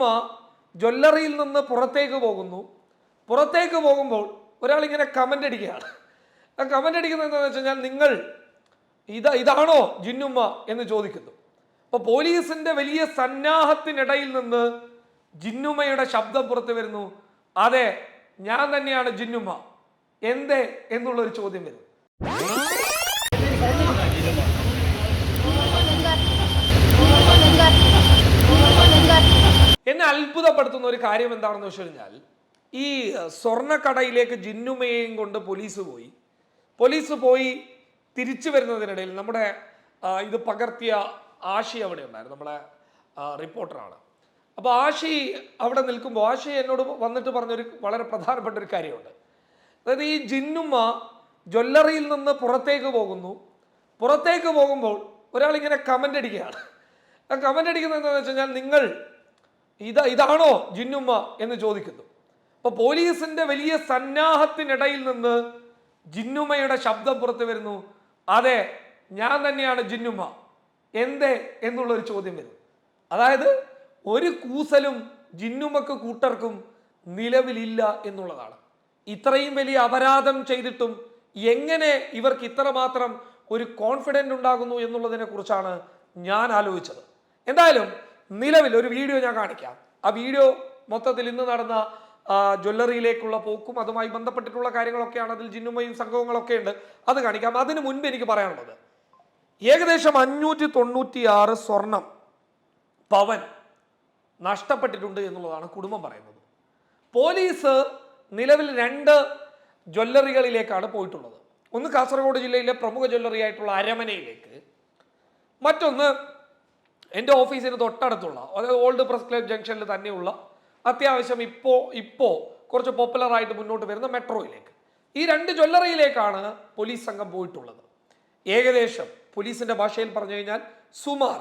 ജിന്നുമ്മ ജ്വല്ലറിയിൽ നിന്ന് പുറത്തേക്ക് പോകുന്നു. പുറത്തേക്ക് പോകുമ്പോൾ ഒരാൾ ഇങ്ങനെ കമന്റ് അടിക്കുകയാണ്. ആ കമന്റ് അടിക്കുന്നത് എന്താണെന്ന് വെച്ച് കഴിഞ്ഞാൽ നിങ്ങൾ ഇതാ ഇതാണോ ജിന്നുമ്മ എന്ന് ചോദിക്കുന്നു. അപ്പോൾ പോലീസിന്റെ വലിയ സന്നാഹത്തിനിടയിൽ നിന്ന് ജിന്നുമ്മയുടെ ശബ്ദം പുറത്തു വരുന്നു. അതെ ഞാൻ തന്നെയാണ് ജിന്നുമ്മ. എന്തേ? എന്നുള്ളൊരു ചോദ്യം വരും എന്നെ അത്ഭുതപ്പെടുത്തുന്ന ഒരു കാര്യം എന്താണെന്ന് വെച്ച് കഴിഞ്ഞാൽ ഈ സ്വർണക്കടയിലേക്ക് ജിന്നുമയെയും കൊണ്ട് പോലീസ് പോയി. പോലീസ് പോയി തിരിച്ചു വരുന്നതിനിടയിൽ നമ്മുടെ ഇത് പകർത്തിയ ആഷി അവിടെ ഉണ്ടായിരുന്നു നമ്മുടെ റിപ്പോർട്ടറാണ്. അപ്പോൾ ആഷി അവിടെ നിൽക്കുമ്പോൾ ആഷി എന്നോട് വന്നിട്ട് പറഞ്ഞൊരു വളരെ പ്രധാനപ്പെട്ട ഒരു കാര്യമുണ്ട്. അതായത് ഈ ജിന്നുമ്മ ജ്വല്ലറിയിൽ നിന്ന് പുറത്തേക്ക് പോകുന്നു. പുറത്തേക്ക് പോകുമ്പോൾ ഒരാൾ ഇങ്ങനെ കമന്റ് അടിക്കുകയാണ്. ആ കമന്റ് അടിക്കുന്നത് എന്താണെന്ന് വെച്ച് കഴിഞ്ഞാൽ നിങ്ങൾ ഇതാ ഇതാണോ ജിന്നുമ്മ എന്ന് ചോദിക്കുന്നു. അപ്പൊ പോലീസിന്റെ വലിയ സന്നാഹത്തിനിടയിൽ നിന്ന് ജിന്നുമ്മയുടെ ശബ്ദം പുറത്തു വരുന്നു. അതെ ഞാൻ തന്നെയാണ് ജിന്നുമ്മ. എന്തേ എന്നുള്ളൊരു ചോദ്യം വരുന്നു അതായത് ഒരു കൂസലും ജിന്നുമ്മക്ക് കൂട്ടർക്കും നിലവിലില്ല എന്നുള്ളതാണ്. ഇത്രയും വലിയ അപരാധം ചെയ്തിട്ടും എങ്ങനെ ഇവർക്ക് ഇത്രമാത്രം ഒരു കോൺഫിഡന്റ് ഉണ്ടാകുന്നു എന്നുള്ളതിനെ കുറിച്ചാണ് ഞാൻ ആലോചിച്ചത്. എന്തായാലും നിലവിൽ ഒരു വീഡിയോ ഞാൻ കാണിക്കാം. ആ വീഡിയോ മൊത്തത്തിൽ ഇന്ന് നടന്ന ജ്വല്ലറിയിലേക്കുള്ള പോക്കും അതുമായി ബന്ധപ്പെട്ടിട്ടുള്ള കാര്യങ്ങളൊക്കെയാണ് അതിൽ ജിന്നുമയും സംഘവങ്ങളൊക്കെ ഉണ്ട്. അത് കാണിക്കാം. അതിന് മുൻപ് എനിക്ക് പറയാനുള്ളത്. ഏകദേശം അഞ്ഞൂറ്റി തൊണ്ണൂറ്റി ആറ് സ്വർണം പവൻ നഷ്ടപ്പെട്ടിട്ടുണ്ട് എന്നുള്ളതാണ് കുടുംബം പറയുന്നത്. പോലീസ് നിലവിൽ രണ്ട് ജ്വല്ലറികളിലേക്കാണ് പോയിട്ടുള്ളത്. ഒന്ന് കാസർഗോഡ് ജില്ലയിലെ പ്രമുഖ ജ്വല്ലറി ആയിട്ടുള്ള അരമനയിലേക്ക്. മറ്റൊന്ന് എന്റെ ഓഫീസിന് തൊട്ടടുത്തുള്ള അതായത് ഓൾഡ് പ്രസ് ക്ലബ് ജംഗ്ഷനിൽ തന്നെയുള്ള അത്യാവശ്യം ഇപ്പോൾ ഇപ്പോൾ കുറച്ച് പോപ്പുലർ ആയിട്ട് മുന്നോട്ട് വരുന്ന മെട്രോയിലേക്ക്. ഈ രണ്ട് ജ്വല്ലറിയിലേക്കാണ് പോലീസ് സംഘം പോയിട്ടുള്ളത്. ഏകദേശം പോലീസിന്റെ ഭാഷയിൽ പറഞ്ഞു കഴിഞ്ഞാൽ സുമാർ.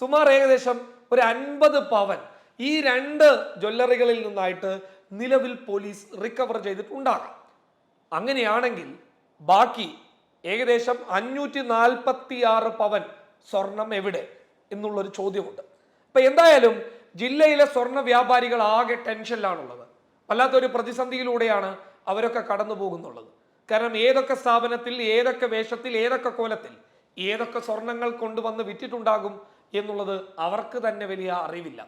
സുമാർ ഏകദേശം ഒരു അൻപത് പവൻ ഈ രണ്ട് ജ്വല്ലറികളിൽ നിന്നായിട്ട് നിലവിൽ പോലീസ് റിക്കവർ ചെയ്തിട്ടുണ്ടാകാം. അങ്ങനെയാണെങ്കിൽ ബാക്കി ഏകദേശം അഞ്ഞൂറ്റി നാൽപ്പത്തി ആറ് പവൻ സ്വർണം എവിടെ? എന്നുള്ളൊരു ചോദ്യമുണ്ട്. അപ്പൊ എന്തായാലും ജില്ലയിലെ സ്വർണ വ്യാപാരികൾ ആകെ ടെൻഷനിലാണുള്ളത്. വല്ലാത്തൊരു പ്രതിസന്ധിയിലൂടെയാണ് അവരൊക്കെ കടന്നു പോകുന്നുള്ളത്. കാരണം ഏതൊക്കെ സ്ഥാപനത്തിൽ ഏതൊക്കെ വേഷത്തിൽ ഏതൊക്കെ കോലത്തിൽ ഏതൊക്കെ സ്വർണങ്ങൾ കൊണ്ടുവന്ന് വിറ്റിട്ടുണ്ടാകും എന്നുള്ളത് അവർക്ക് തന്നെ വലിയ അറിവില്ല.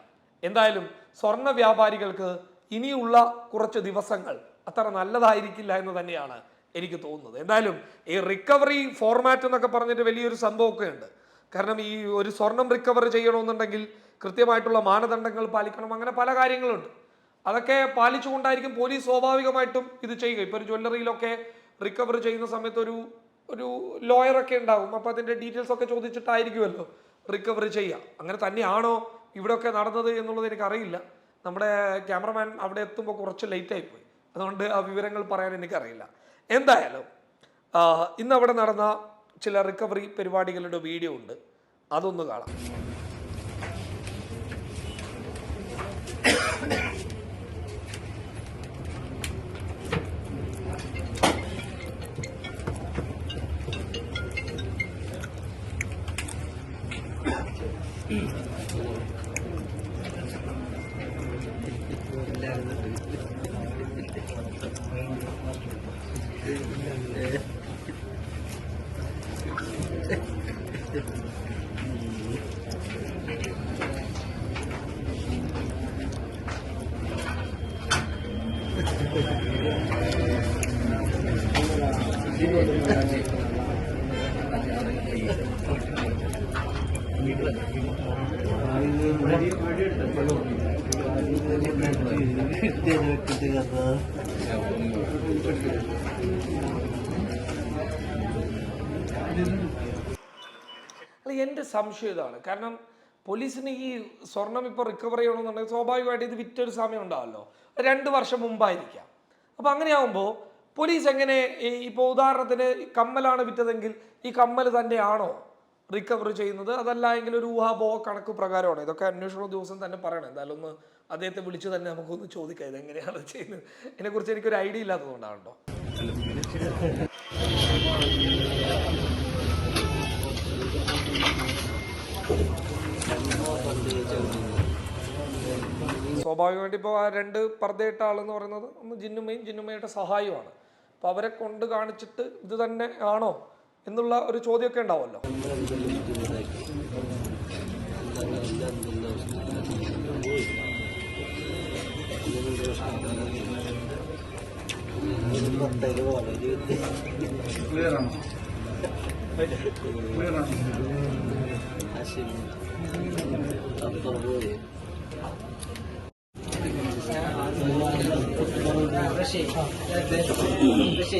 എന്തായാലും സ്വർണ വ്യാപാരികൾക്ക് ഇനിയുള്ള കുറച്ച് ദിവസങ്ങൾ അത്ര നല്ലതായിരിക്കില്ല എന്ന് തന്നെയാണ് എനിക്ക് തോന്നുന്നത്. എന്തായാലും ഈ റിക്കവറി ഫോർമാറ്റ് എന്നൊക്കെ പറഞ്ഞിട്ട് വലിയൊരു സംഭവമൊക്കെ ഉണ്ട് കാരണം ഈ ഒരു സ്വർണം റിക്കവർ ചെയ്യണമെന്നുണ്ടെങ്കിൽ കൃത്യമായിട്ടുള്ള മാനദണ്ഡങ്ങൾ പാലിക്കണം. അങ്ങനെ പല കാര്യങ്ങളുണ്ട്. അതൊക്കെ പാലിച്ചുകൊണ്ടായിരിക്കും പോലീസ് സ്വാഭാവികമായിട്ടും ഇത് ചെയ്യുക. ഇപ്പോൾ ഒരു ജ്വല്ലറിയിലൊക്കെ റിക്കവർ ചെയ്യുന്ന സമയത്ത് ഒരു ഒരു ലോയറൊക്കെ ഉണ്ടാവും. അപ്പോൾ അതിന്റെ ഡീറ്റെയിൽസ് ഒക്കെ ചോദിച്ചിട്ടായിരിക്കുമല്ലോ റിക്കവർ ചെയ്യുക. അങ്ങനെ തന്നെയാണോ ഇവിടെയൊക്കെ നടന്നത് എന്നുള്ളത് എനിക്കറിയില്ല. നമ്മുടെ ക്യാമറമാൻ അവിടെ എത്തുമ്പോൾ കുറച്ച് ലേറ്റ് ആയിപ്പോയി അതുകൊണ്ട് ആ വിവരങ്ങൾ പറയാൻ എനിക്കറിയില്ല. എന്തായാലും ഇന്നവിടെ നടന്ന ചില റിക്കവറി പരിപാടികളുടെ വീഡിയോ ഉണ്ട്. അതൊന്ന് കാണാം. അല്ല എന്റെ സംശയം ഇതാണ്. കാരണം പോലീസിന് ഈ സ്വർണം ഇപ്പോൾ റിക്കവർ ചെയ്യണമെന്നുണ്ടെങ്കിൽ സ്വാഭാവികമായിട്ട് ഇത് വിറ്റൊരു സമയം ഉണ്ടാവല്ലോ. രണ്ട് വർഷം മുമ്പായിരിക്കാം. അപ്പോൾ അങ്ങനെയാവുമ്പോൾ പോലീസ് എങ്ങനെ ഇപ്പോൾ ഉദാഹരണത്തിന് കമ്മലാണ് വിറ്റതെങ്കിൽ ഈ കമ്മൽ തന്നെയാണോ? റിക്കവർ ചെയ്യുന്നത്. അതല്ല എങ്കിൽ ഒരു ഊഹാപോഹ കണക്ക് പ്രകാരമാണ്. ഇതൊക്കെ അന്വേഷണ ദിവസം തന്നെ പറയണം. എന്തായാലും ഒന്ന് അദ്ദേഹത്തെ വിളിച്ച് തന്നെ നമുക്കൊന്ന് ചോദിക്കാം ഇതെങ്ങനെയാണ് ചെയ്യുന്നത്. ഇതിനെക്കുറിച്ച് എനിക്കൊരു ഐഡിയ ഇല്ലാത്തതുകൊണ്ടാണ് കേട്ടോ. സ്വാഭാവികമായിട്ട് ഇപ്പോൾ ആ രണ്ട് പർദ്ദയിട്ട ആളെന്ന് പറയുന്നത് ഒന്ന് ജിന്നുമയും ജിന്നുമയുടെ സഹായമാണ് അപ്പോൾ അവരെ കൊണ്ട് കാണിച്ചിട്ട് ഇത് തന്നെ ആണോ? എന്നുള്ള ഒരു ചോദ്യമൊക്കെ ഉണ്ടാവുമല്ലോ. ഇതൊക്കെ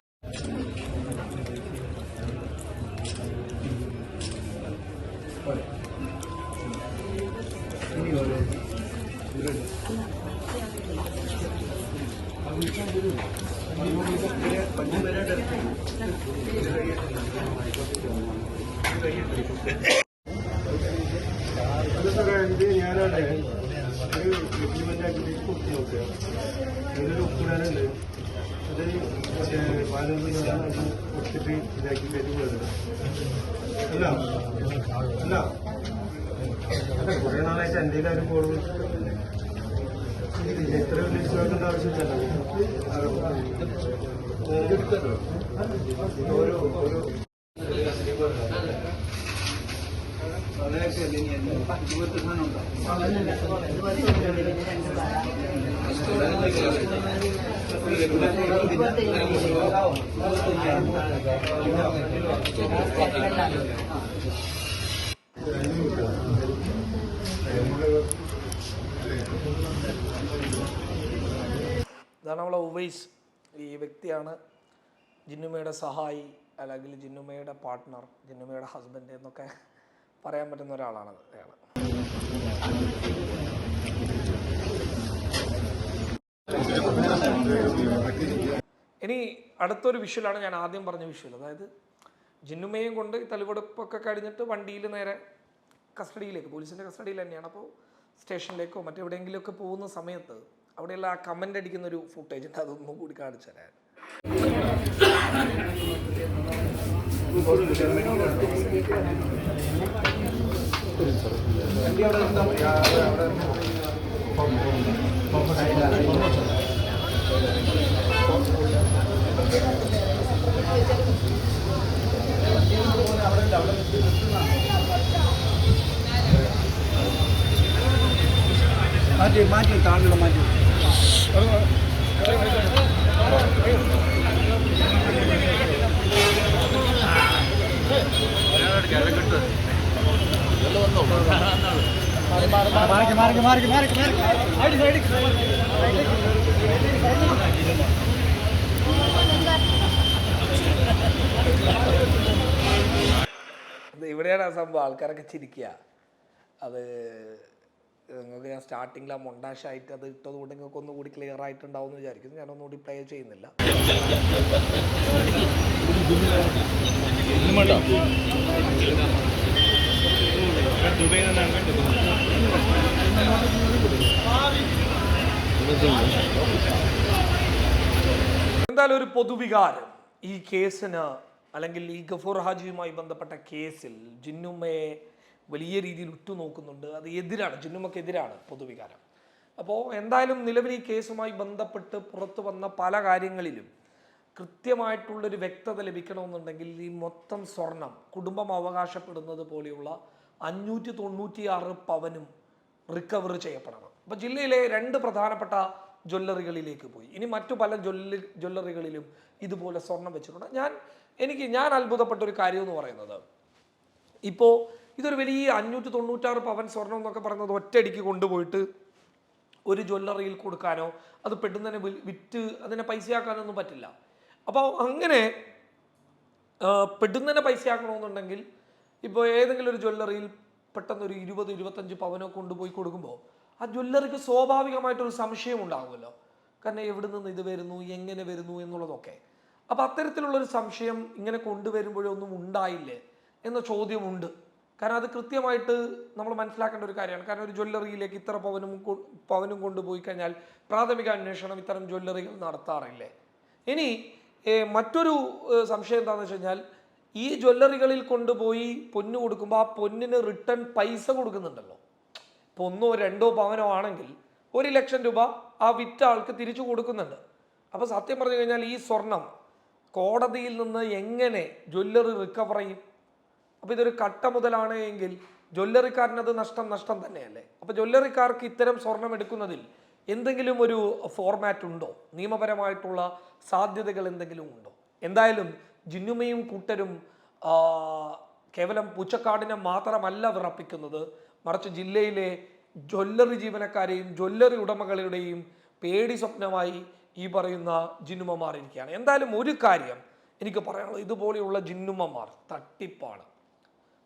ഞാനാണ് ഒരു ഇംപ്ലിമെന്റ് ആക്കിയിട്ട് കുത്തി നോക്കുക ഇതിലൊരു ഉപ്പുടാനുണ്ട് അത് മറ്റേ പാലൊന്നും കൊടുത്തിട്ട് ഇതാക്കി കയറ്റി പോയത് അല്ല അല്ല അല്ല കുറെ നാളായിട്ട് എന്റെ ആരും കോൾ എത്ര വിശ്വാസത്തിന്റെ ആവശ്യമില്ലല്ലോ ഓരോ ഓരോ ഇതാണ് ഉവൈസ്. ഈ വ്യക്തിയാണ് ജിന്നുമയുടെ സഹായി അല്ലെങ്കിൽ ജിന്നുമയുടെ പാർട്ട്ണർ ജിന്നുമയുടെ ഹസ്ബൻഡ് എന്നൊക്കെ പറയാൻ പറ്റുന്ന ഒരാളാണ് അയാൾ ഇനി അടുത്തൊരു വിഷ്വലാണ് ഞാൻ ആദ്യം പറഞ്ഞ വിഷ്വൽ. അതായത് ജിന്നുമയും കൊണ്ട് തെളിവെടുപ്പൊക്കെ കഴിഞ്ഞിട്ട് വണ്ടിയിൽ നേരെ കസ്റ്റഡിയിലേക്ക് പോലീസിന്റെ കസ്റ്റഡിയിൽ തന്നെയാണ്. അപ്പോൾ സ്റ്റേഷനിലേക്കോ മറ്റെവിടെയെങ്കിലുമൊക്കെ പോകുന്ന സമയത്ത് അവിടെയുള്ള ആ കമന്റ് അടിക്കുന്ന ഒരു ഫുട്ടേജ് ഉണ്ട്. അതൊന്നും കൂടി കാണിച്ചു തരാൻ. മാറ്റി മാറ്റി താങ്കളുടെ ഇവിടെയാണ് ആ സംഭവം. ആൾക്കാരൊക്കെ ചിരിക്കുക. അത് നിങ്ങൾക്ക് ഞാൻ സ്റ്റാർട്ടിങ്ങിൽ ആ മൊണ്ടാഷായിട്ട് അത് ഇട്ടത് കൊണ്ട് നിങ്ങൾക്ക് ഒന്നുകൂടി ക്ലിയർ ആയിട്ടുണ്ടാവും എന്ന് വിചാരിക്കുന്നു. ഞാൻ ഒന്നുകൂടി പ്ലേ ചെയ്യുന്നില്ല. എന്തായാലും ഒരു പൊതുവികാരം. ഈ കേസിന് അല്ലെങ്കിൽ ഈ ഗഫൂർ ഹാജിയുമായി ബന്ധപ്പെട്ട കേസിൽ ജിന്നുമ്മയെ വലിയ രീതിയിൽ ഉറ്റുനോക്കുന്നുണ്ട്. അത് എതിരാണ്. ജിന്നുമ്മക്കെതിരാണ് പൊതുവികാരം. അപ്പോൾ എന്തായാലും നിലവിൽ ഈ കേസുമായി ബന്ധപ്പെട്ട് പുറത്തു വന്ന പല കാര്യങ്ങളിലും കൃത്യമായിട്ടുള്ളൊരു വ്യക്തത ലഭിക്കണമെന്നുണ്ടെങ്കിൽ ഈ മൊത്തം സ്വർണം കുടുംബം അവകാശപ്പെടുന്നത് പോലെയുള്ള അഞ്ഞൂറ്റി തൊണ്ണൂറ്റിയാറ് പവനും റിക്കവർ ചെയ്യപ്പെടണം. അപ്പോൾ ജില്ലയിലെ രണ്ട് പ്രധാനപ്പെട്ട ജ്വല്ലറികളിലേക്ക് പോയി. ഇനി മറ്റു പല ജ്വല്ല ജ്വല്ലറികളിലും ഇതുപോലെ സ്വർണം വെച്ചിട്ടുണ്ട്. ഞാൻ എനിക്ക് ഞാൻ അത്ഭുതപ്പെട്ട ഒരു കാര്യം എന്ന് പറയുന്നത് ഇപ്പോൾ ഇതൊരു വലിയ അഞ്ഞൂറ്റി തൊണ്ണൂറ്റാറ് പവൻ സ്വർണം എന്നൊക്കെ പറയുന്നത് ഒറ്റയടിക്ക് കൊണ്ടുപോയിട്ട് ഒരു ജ്വല്ലറിയിൽ കൊടുക്കാനോ അത് പെട്ടെന്ന് തന്നെ വിറ്റ് അതിനെ പൈസയാക്കാനൊന്നും പറ്റില്ല. അപ്പോൾ അങ്ങനെ പെടുന്നതിനെ പൈസയാക്കണമെന്നുണ്ടെങ്കിൽ ഇപ്പോൾ ഏതെങ്കിലും ഒരു ജ്വല്ലറിയിൽ പെട്ടെന്ന് ഒരു ഇരുപത് ഇരുപത്തഞ്ച് പവനോ കൊണ്ടുപോയി കൊടുക്കുമ്പോൾ ആ ജ്വല്ലറിക്ക് സ്വാഭാവികമായിട്ടൊരു സംശയം ഉണ്ടാകുമല്ലോ കാരണം എവിടെ നിന്ന് ഇത് വരുന്നു എങ്ങനെ വരുന്നു എന്നുള്ളതൊക്കെ. അപ്പോൾ അത്തരത്തിലുള്ളൊരു സംശയം ഇങ്ങനെ കൊണ്ടുവരുമ്പോഴൊന്നും ഉണ്ടായില്ലേ എന്ന ചോദ്യമുണ്ട്. കാരണം അത് കൃത്യമായിട്ട് നമ്മൾ മനസ്സിലാക്കേണ്ട ഒരു കാര്യമാണ്. കാരണം ഒരു ജ്വല്ലറിയിലേക്ക് ഇത്ര പവനും പവനും കൊണ്ടുപോയി കഴിഞ്ഞാൽ പ്രാഥമിക അന്വേഷണം ഇത്തരം ജ്വല്ലറികൾ നടത്താറില്ലേ? ഇനി മറ്റൊരു സംശയം എന്താണെന്ന് വെച്ച് കഴിഞ്ഞാൽ ഈ ജ്വല്ലറികളിൽ കൊണ്ടുപോയി പൊന്ന് കൊടുക്കുമ്പോൾ ആ പൊന്നിന് റിട്ടേൺ പൈസ കൊടുക്കുന്നുണ്ടല്ലോ. ഇപ്പോൾ ഒന്നോ രണ്ടോ പവനോ ആണെങ്കിൽ ഒരു ലക്ഷം രൂപ ആ വിറ്റ ആൾക്ക് തിരിച്ചു കൊടുക്കുന്നുണ്ട്. അപ്പോൾ സത്യം പറഞ്ഞു കഴിഞ്ഞാൽ ഈ സ്വർണം കോടതിയിൽ നിന്ന് എങ്ങനെ ജ്വല്ലറി റിക്കവർ ചെയ്യും? അപ്പോൾ ഇതൊരു കട്ട മുതലാണ് എങ്കിൽ ജ്വല്ലറിക്കാരനത് നഷ്ടം നഷ്ടം തന്നെയല്ലേ? അപ്പോൾ ജ്വല്ലറിക്കാർക്ക് ഇത്തരം സ്വർണം എടുക്കുന്നതിൽ എന്തെങ്കിലും ഒരു ഫോർമാറ്റ് ഉണ്ടോ? നിയമപരമായിട്ടുള്ള സാധ്യതകൾ എന്തെങ്കിലും ഉണ്ടോ? എന്തായാലും ജിന്നുമയും കൂട്ടരും കേവലം പൂച്ചക്കാടിനെ മാത്രമല്ല വിറപ്പിക്കുന്നത് മറിച്ച് ജില്ലയിലെ ജ്വല്ലറി ജീവനക്കാരെയും ജ്വല്ലറി ഉടമകളുടെയും പേടി സ്വപ്നമായി ഈ പറയുന്ന ജിന്നുമ്മമാർ ഇരിക്കുകയാണ്. എന്തായാലും ഒരു കാര്യം എനിക്ക് പറയാനുള്ളത് ഇതുപോലെയുള്ള ജിന്നുമ്മമാർ തട്ടിപ്പാണ്.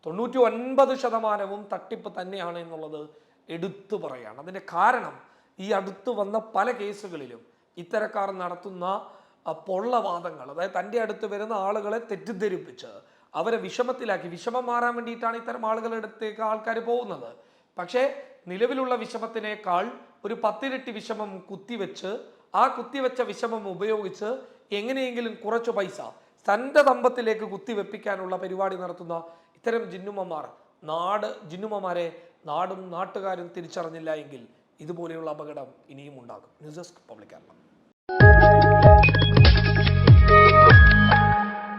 തൊണ്ണൂറ്റി ഒൻപത് ശതമാനവും തട്ടിപ്പ് തന്നെയാണ് എന്നുള്ളത് എടുത്തു പറയാണ്. അതിന്റെ കാരണം ഈ അടുത്ത് വന്ന പല കേസുകളിലും ഇത്തരക്കാർ നടത്തുന്ന പൊള്ളവാദങ്ങൾ അതായത് തന്റെ അടുത്ത് വരുന്ന ആളുകളെ തെറ്റിദ്ധരിപ്പിച്ച് അവരെ വിഷമത്തിലാക്കി. വിഷമം മാറാൻ വേണ്ടിയിട്ടാണ് ഇത്തരം ആളുകളുടെ അടുത്തേക്ക് ആൾക്കാർ പോകുന്നത്. പക്ഷേ നിലവിലുള്ള വിഷമത്തിനേക്കാൾ ഒരു പത്തിരട്ടി വിഷമം കുത്തിവെച്ച് ആ കുത്തിവെച്ച വിഷമം ഉപയോഗിച്ച് എങ്ങനെയെങ്കിലും കുറച്ച് പൈസ തന്റെ ദമ്പത്തിലേക്ക് കുത്തിവെപ്പിക്കാനുള്ള പരിപാടി നടത്തുന്ന ഇത്തരം ജിന്നുമ്മമാർ നാട് ജിന്നുമ്മമാരെ നാടും നാട്ടുകാരും തിരിച്ചറിഞ്ഞില്ല എങ്കിൽ ഇതുപോലെയുള്ള അപകടം ഇനിയും ഉണ്ടാകും. News desk public Keralam.